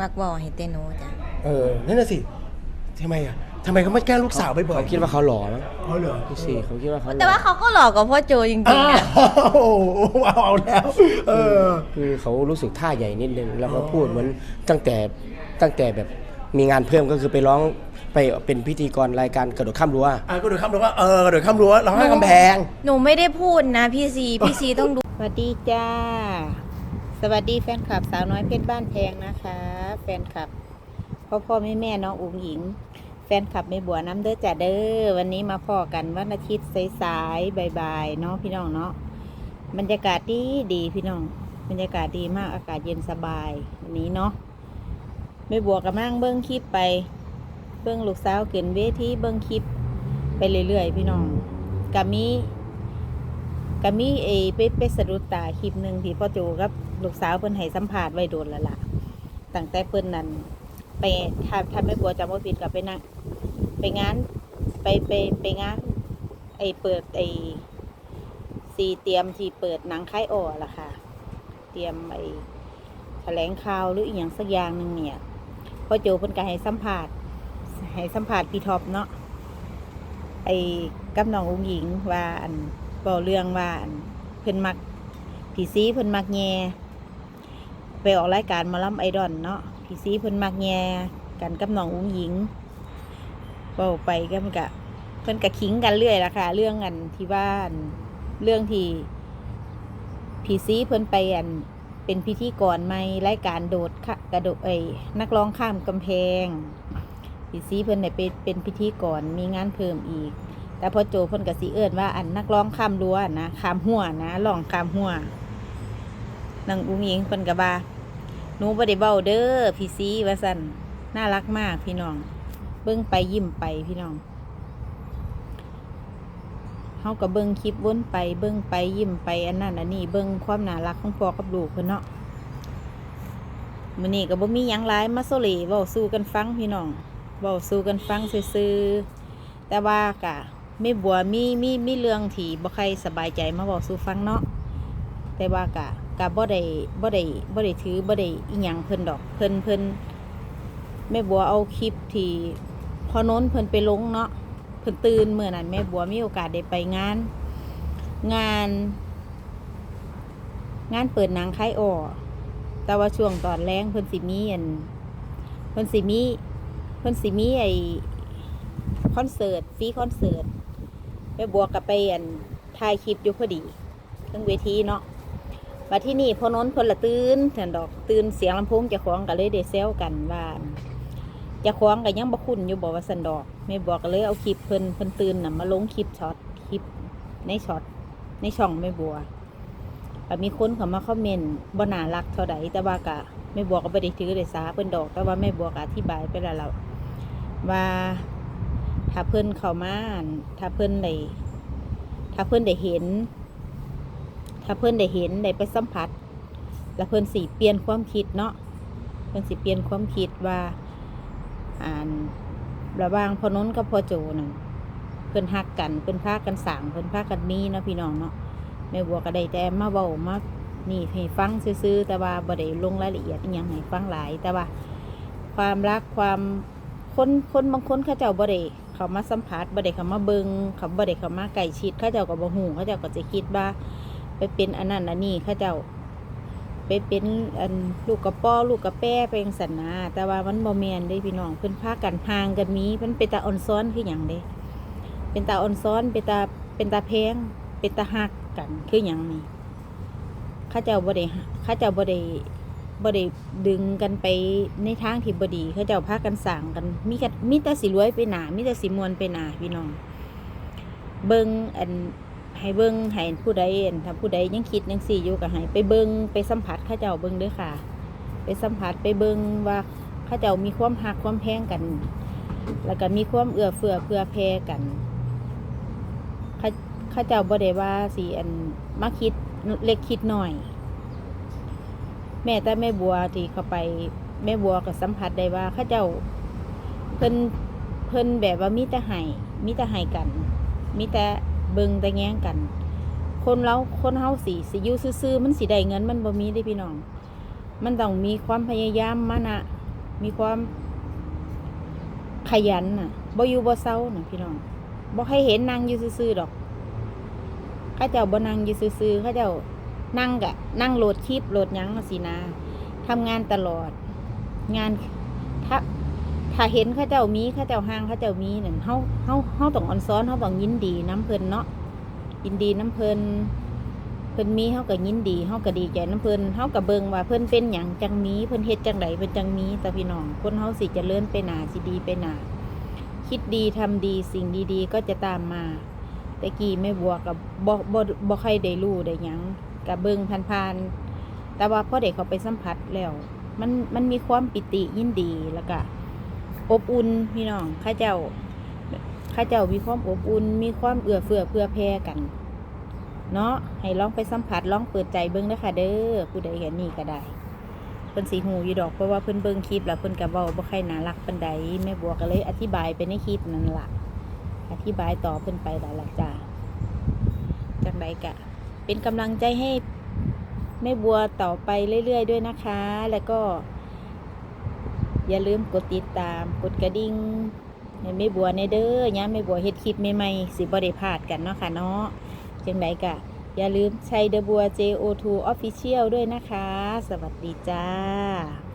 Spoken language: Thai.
มักบอกให้เตโนจ้ะเออนั่นน่ะสิทำไมอะทำไมเขาไม่แกล้งลูกสาวบ่อยๆเขาคิดว่าเขาหล่อมั้งเขาเหรอพี่ซีเขาคิดว่าเขาหล่อแต่ว่าเขาก็หลอกกับพ่อโจจริงอ้าๆนะวโอ้โหเอาเอาแล้ว เออ คือเขารู้สึกท่าใหญ่นิดนึงแล้วก็พูดเหมือนตั้งแต่ตั้งแต่แบบมีงานเพิ่มก็คือไปร้องไปเป็นพิธีกรรายการกระโดดข้ามรั้วอะก็โดดข้ามรั้วเออโดดข้ามรั้วร้องไห้กำแพง หนูไม่ได้พูดนะพี่ซีพี่ซีต้องดูสวัสดีจ้า สวัสดีแฟนคลับสาวน้อยเพชรบ้านแพงนะคะ แฟนคลับพ่อพ่อแม่แม่น้องอุ๋งหญิง แฟนคลับไม่บัวน้ำเด้อจ้าเด้อวันนี้มาพ่อกันวันอาทิตย์สายๆบ่ายๆเนาะพี่น้องเนาะบรรยากาศดีดีพี่น้อง บรรยากาศดีมากอากาศเย็นสบายวันนี้เนาะไม่บัวกับมั่งเบิ้งคลิปไป เบิ้งลูกสาวเกินเวทีเบิ้งคลิปไปเรื่อยๆพี่น้องกามีก็มีเอไปไปสะดุดตาคลิปหนึ่งที่พ่อโจกับ ลูกสาวเพิ่นให้สัมภาษณ์ไว้โดนแล้วล่ะตั้งแต่เพิ่นนั้นไปถ้าถ้าไม่กลัวจำว่าผิดกับไปนั่งไปงานไปไปไปงานไอเปิดไอสีเตรียมที่เปิดหนังค่ายอ่อล่ะค่ะ เตรียมไอแถลงข่าวหรืออีกอย่างสักอย่างหนึ่งเนี่ยพ่อโจเพิ่นก็ให้สัมภาษณ์ให้สัมภาษณ์พี่ท็อปเนาะไอ้กับน้องอุ้งหญิงว่าอันเบาเรื่องว่าอันเพิ่นมักผีซีเพิ่นมักแง่ ไปออกรายการมาล่ำไอดอนเนาะผีซีเพิ่นมักแง่กันกับน้องอุ้งหญิงเบาไปก็มันกะเพิ่นกะขิงกันเรื่อยละค่ะ เรื่องอันที่ว่านเรื่องที่ผีซีเพิ่นไปอันเป็นพิธีกรไม่รายการโดดค่ะกระโดดเอ้นักร้องข้ามกำแพงผีซีเพิ่นได้ไปเป็นพิธีกรมีงานเพิ่มอีก แต่พอโจเพ่นกับสีเอิญว่าอันนักร้องข้ามรั้วนะข้ามหัวนะร้องข้ามหัว นางอุ้งยิงเพิ่นกับาหนูบ่ได้เบ้าเด้อพี่ซีว่าสั่นน่ารักมากพี่น้อง เบิ้งไปยิ้มไปพี่น้องเฮากับเบิ้งคลิปวนไปเบิ้งไปยิ้มไปอันนั้นอันนี้เบิ้งความน่ารักของพ่อกับลูกเพิ่นเนาะมื้อนี้ก็บ่มีหยังหลายมาโซเลเว้าสู่กันฟังพี่น้องเว้าสู่กันฟังซื่อๆแต่ว่ากะไม่บัวมีมีมีเรื่องที่บ่ใครสบายใจมาบอกสู่ฟังเนาะแต่ว่ากะ กะบ่ได้บ่ได้บ่ได้ถือบ่ได้อีหยังเพิ่นดอกเพิ่นเพิ่นแม่บัวเอาคลิปที่พอโน้นเพิ่นไปลงเนาะเพิ่นตื่นเมื่อนั้นแม่บัวมีโอกาสได้ไปงาน งาน งานเปิดหนังคายอ่อแต่ว่าช่วงตอนแรงเพิ่นสิมีอันเพิ่นสิมีเพิ่นสิมีไอคอนเสิร์ตฟรีคอนเสิร์ตไปบวกับไปอันถ่ายคลิปอยู่พอดีเครื่องเวทีเนาะ มาที่นี่พอน้นเพนละตื่นเถนดอกตื่นเสียงลำโพงจะคล้าของกันเลยเดเซลกันว่าจะคล้าของกันยังบ่คุ้นอยู่บอกว่าสันดอกไม่บอกกันเลยเอาคลิปเพิ่นเพิ่นตื่นน่ะมาลงคลิปช็อตคลิปในช็อตในช่องไม่บัวก็มีคนเข้ามาคอมเมนต์บ่น่ารักเท่าใดแต่ว่ากะไม่บัวก็บ่ได้ถือได้สาเพิ่นดอก แต่ว่าแม่บัวก็อธิบายไปแล้วล่ะว่าถ้าเพิ่นเข้ามาถ้าเพิ่นได้ถ้าเพิ่นได้เห็น ถ้าเพิ่นได้เห็นได้ไปสัมผัส แล้วเพิ่นสิเปลี่ยนความคิดเนาะเพิ่นสิเปลี่ยนความคิดว่าอ่านระว่างพอน้นกับพอโจนั่นเพิ่นฮักกันเพิ่นพากันสร้างเพิ่นพากันมีเนาะพี่น้องเนาะแม่บัวก็ได้แต่มาเว้ามานี่ให้ฟังซื่อแต่ว่าบ่ได้ลงรายละเอียดอหยังให้ฟังหลายแต่ว่า ความรักความคนคนบางคนเขาเจ้าบ่ได้เขามาสัมผัสบ่ได้เขามาเบิงเขาบ่ได้เขามาใกล้ชิดเขาเจ้าก็บ่ฮู้เขาเจ้าก็จะคิดว่า ไปเป็นอันนั้นอันนี้เขาเจ้า ไปเป็นอันลูกกระป้อลูกกระแป้ไปจังซั่นนะแต่ว่ามันบ่แมนเด้พี่น้องเพิ่อนพากันห่างกันมีมันเป็นตาอ่อนซ้อนคือหยังเด้เป็นตาอ่อนซ้อนเป็นตาเป็นตาแพงเป็นตาฮักกันคือหยังนี่เข้าเจ้าบ่ได้ข้าเจ้าบ่ได้บ่ได้ดึงกันไปในทางที่บ่ดีเข้าเจ้าพากันสั่งกันมีกันมีแต่สิรวยไปหนามีแต่สิมวนไปหนาพี่น้อง เบิ่งอัน ให้เบิ่งให้ผู้ใดเอันถ้าผู้ใดยังคิดยังสี่อยู่ก็ให้ไปเบิ่งไปสัมผัสข้าเจ้าเบิ่งด้อค่ะ ไปสัมผัสไปเบิ่งว่าข้าเจ้ามีความหักความแพงกัน แล้วก็มีความเอื้อเฟื้อเพื่อแพร่กันข้าเข้าเจ้าบ่ได้ว่าสิอันมาคิดเล็กคิดหน้อย แม่แต่แม่บัวที่เขาไปแม่บัวก็สัมผัสได้ว่าข้าเจ้าเพิ่นเพิ่นแบบว่ามีแต่ให้มีแต่ให้กัน มีแต่ เบิงแต่แง้งกัน คนเราคนเฮาสิสิอยู่ซื่อๆมันสิได้เงินมันบ่มีได้พี่น้อง มันต้องมีความพยายามมานะมีความขยันน่ะบ่อยู่บ่เศร้าน่ะพี่น้องบ่ให้เห็นนางอยู่ซื่อๆดอกเข้าเจ้าบ่นั่งอยู่ซื่อๆเข้าเจ้านั่งกะ นั่งโหลดคลิปโหลดยังสินะทำงานตลอด งานถ้า ถ้าเห็นข้าเจ้ามีข้าเจ้าห้างข้าเจ้ามีนั่นเฮาเฮาเฮาต้องออนซ้อนเฮาต้องยินดีน้ำเพลินเนาะยินดีน้ำเพลินเพิ่นมีเฮาก็ยินดีเฮาก็ดีใจน้ำเพิ่นเฮาก็เบิ่งว่าเพิ่นเป็นหยังจังมีเพิ่นเฮ็ดจังไดเพิ่นจังมีแต่พี่น้องคนเฮาสิเจริญไปหนาสิดีไปหนาคิดดีทำดีสิ่งดีๆ ก็จะตามมาแต่กี้แม่บัวกับบ่บ่บ่ใครได้รู้ได้หยังกับเบิ่งผ่านๆแต่ว่าพอเด็กเขาไปสัมผัสแล้ว มันมันมีความปิติยินดีแล้วก็ อบอุ่นพี่น้องข้าเจ้าข้าเจ้ามีความอบอุ่นมีความเอื้อเฟื้อเพื่อแผ่กัน เนาะให้ลองไปสัมผัสลองเปิดใจเบิ่งนะคะเด้อผู้ใดเห็นนี่ก็ได้เพิ่นสีหูอยู่ดอกเพราะว่าเพิ่นเบิ่งคลิปแล้วเพิ่นก็เว้าบ่ค่อยน่ารักปานใดแม่บัวก็เลย อธิบายไปในคลิปนั่นล่ะ อธิบายต่อเพิ่นไปแล้วล่ะจ้าจากใดกะ เป็นกำลังใจให้แม่บัวต่อไปเรื่อยๆด้วยนะคะ แล้วก็ อย่าลืมกดติดตาม กดกระดิ่งให้แม่บัวในเด้อยาไม่บัวเฮ็ดคลิปใหม่ๆสิบ่ได้พลาดกันเนาะค่ะเนาะจังไดกะ อย่าลืมใช้เดบัว JO2 Official ด้วยนะคะ สวัสดีจ้า